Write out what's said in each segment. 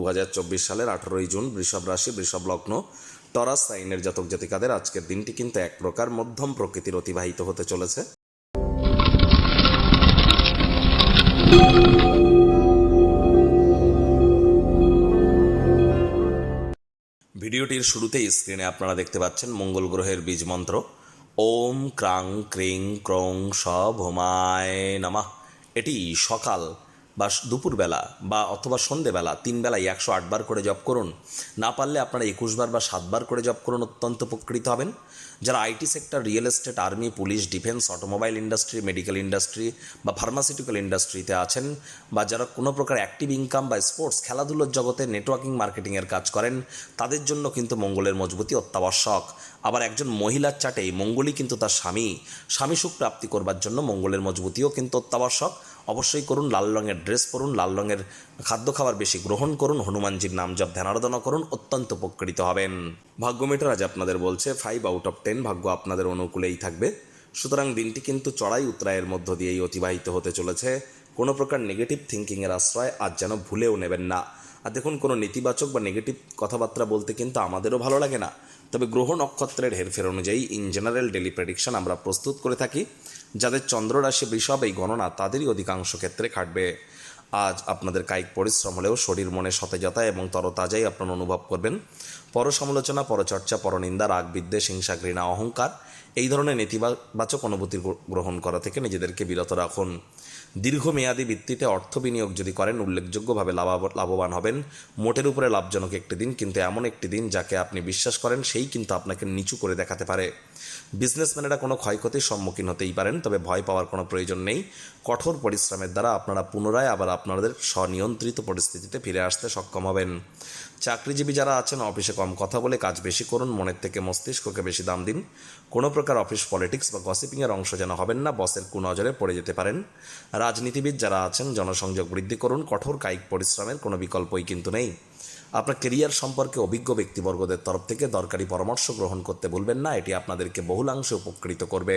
দু হাজার চব্বিশ সালের আঠারোই জুন বৃষভ রাশি, বৃষভ লগ্ন টরাস সাইনের জাতক জাতিকাদের আজকের দিনটি কিন্তু এক প্রকার মধ্যম প্রকৃতির অতিবাহিত হতে চলেছে। ভিডিওটির শুরুতেই স্ক্রিনে আপনারা দেখতে পাচ্ছেন মঙ্গল গ্রহের বীজ মন্ত্র। ওম ক্রাং ক্রিং ক্রং স ভোমায় নামা। এটি সকাল বা দুপুরবেলা বা অথবা সন্ধেবেলা তিন বেলায় একশো আটবার করে জপ করুন। না পারলে আপনারা একুশবার বা সাতবার করে জপ করুন, অত্যন্ত উপকৃত হবেন। যারা IT sector, real estate, army, police, defence, automobile industry, medical industry বা ফার্মাসিউটিক্যাল ইন্ডাস্ট্রিতে আছেন বা যারা কোনো প্রকার অ্যাক্টিভ ইনকাম বা স্পোর্টস, খেলাধুলোর জগতে নেটওয়ার্কিং, মার্কেটিংয়ের কাজ করেন, তাদের জন্য কিন্তু মঙ্গলের মজবুতি অত্যাবশ্যক। আবার একজন মহিলার চাটে মঙ্গলই কিন্তু তার স্বামী। স্বামী সুখ প্রাপ্তি করবার জন্য মঙ্গলের মজবুতিও কিন্তু অত্যাবশ্যক। অবশ্যই করুন, লাল রঙের ড্রেস পরুন, লাল রঙের খাদ্য খাবার বেশি গ্রহণ করুন, হনুমানজির নাম জপ ধ্যানারাধনা করুন, অত্যন্ত উপকৃত হবেন। ভাগ্য মিটার আজ আপনাদের বলছে ফাইভ আউট অফ টেন ভাগ্য আপনাদের অনুকূলেই থাকবে। সুতরাং দিনটি কিন্তু চড়াই উত্তরায়ের মধ্য দিয়েই অতিবাহিত হতে চলেছে। কোনো প্রকার নেগেটিভ থিঙ্কিংয়ের আশ্রয় আজ যেন ভুলেও নেবেন না। আর দেখুন, কোনো নেতিবাচক বা নেগেটিভ কথাবার্তা বলতে কিন্তু আমাদেরও ভালো লাগে না। তবে গ্রহ নক্ষত্রের হেরফের অনুযায়ী ইন জেনারেল ডেলি প্রেডিকশন আমরা প্রস্তুত করে থাকি। যাদের চন্দ্ররাশি, বৃষভ এই গণনা তাদেরই অধিকাংশ ক্ষেত্রে খাটবে। আজ আপনাদের কায়িক পরিশ্রম হলেও শরীর মনে সতেজতা এবং তরতাজাই আপনারা অনুভব করবেন। পর সমালোচনা পরচর্চা, পরনিন্দা, রাগ বিদ্বেষ, হিংসা, ঘৃণা, অহংকার, এই ধরনের নেতিবাচক অনুভূতি গ্রহণ করা থেকে নিজেদেরকে বিরত রাখুন। দীর্ঘমেয়াদী ভিত্তিতে অর্থ বিনিয়োগ যদি করেন, উল্লেখযোগ্যভাবে লাভ- লাভবান হবেন। মোটের উপরে লাভজনক একটি দিন, কিন্তু এমন একটি দিন যাকে আপনি বিশ্বাস করেন, সেই কিন্তু আপনাকে নিচু করে দেখাতে পারে। বিজনেসম্যানেরা কোনো ক্ষয়ক্ষতির সম্মুখীন হতেই পারেন, তবে ভয় পাওয়ার কোনো প্রয়োজন নেই। কঠোর পরিশ্রমের দ্বারা আপনারা পুনরায় আবার আপনাদের স্বনিয়ন্ত্রিত পরিস্থিতিতে ফিরে আসতে সক্ষম হবেন। চাকরিজীবী যারা আছেন, অফিসে কম কথা বলে কাজ বেশি করুন, মনের থেকে মস্তিষ্ককে বেশি দাম দিন। কোনো প্রকার অফিস পলিটিক্স বা গসিপিংয়ের অংশ যেন হবেন না, বসের কুনজরে পড়ে যেতে পারেন। রাজনীতিবিদ যারা আছেন, জনসংযোগ বৃদ্ধি করুন, কঠোর কায়িক পরিশ্রমের কোনো বিকল্পই কিন্তু নেই। আপনার কেরিয়ার সম্পর্কে অভিজ্ঞ ব্যক্তিবর্গদের তরফ থেকে দরকারি পরামর্শ গ্রহণ করতে ভুলবেন না, এটি আপনাদেরকে বহুলাংশে উপকৃত করবে।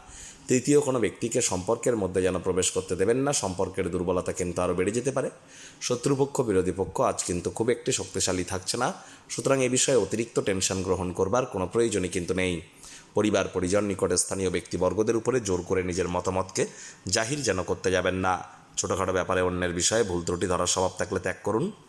তৃতীয় কোনো ব্যক্তিকে সম্পর্কের মধ্যে যেন প্রবেশ করতে দেবেন না, সম্পর্কের দুর্বলতা কিন্তু আরও বেড়ে যেতে পারে। শত্রুপক্ষ, বিরোধী পক্ষ আজ কিন্তু খুব একটি শক্তিশালী থাকছে না। সুতরাং এ বিষয়ে অতিরিক্ত টেনশন গ্রহণ করবার কোনো প্রয়োজনই কিন্তু নেই। পরিবার, পরিজন, নিকটে স্থানীয় ব্যক্তিবর্গদের উপরে জোর করে নিজের মতামতকে জাহির যেন করতে যাবেন না। ছোটোখাটো ব্যাপারে অন্যের বিষয়ে ভুল ত্রুটি ধরার স্বভাব থাকলে ত্যাগ করুন।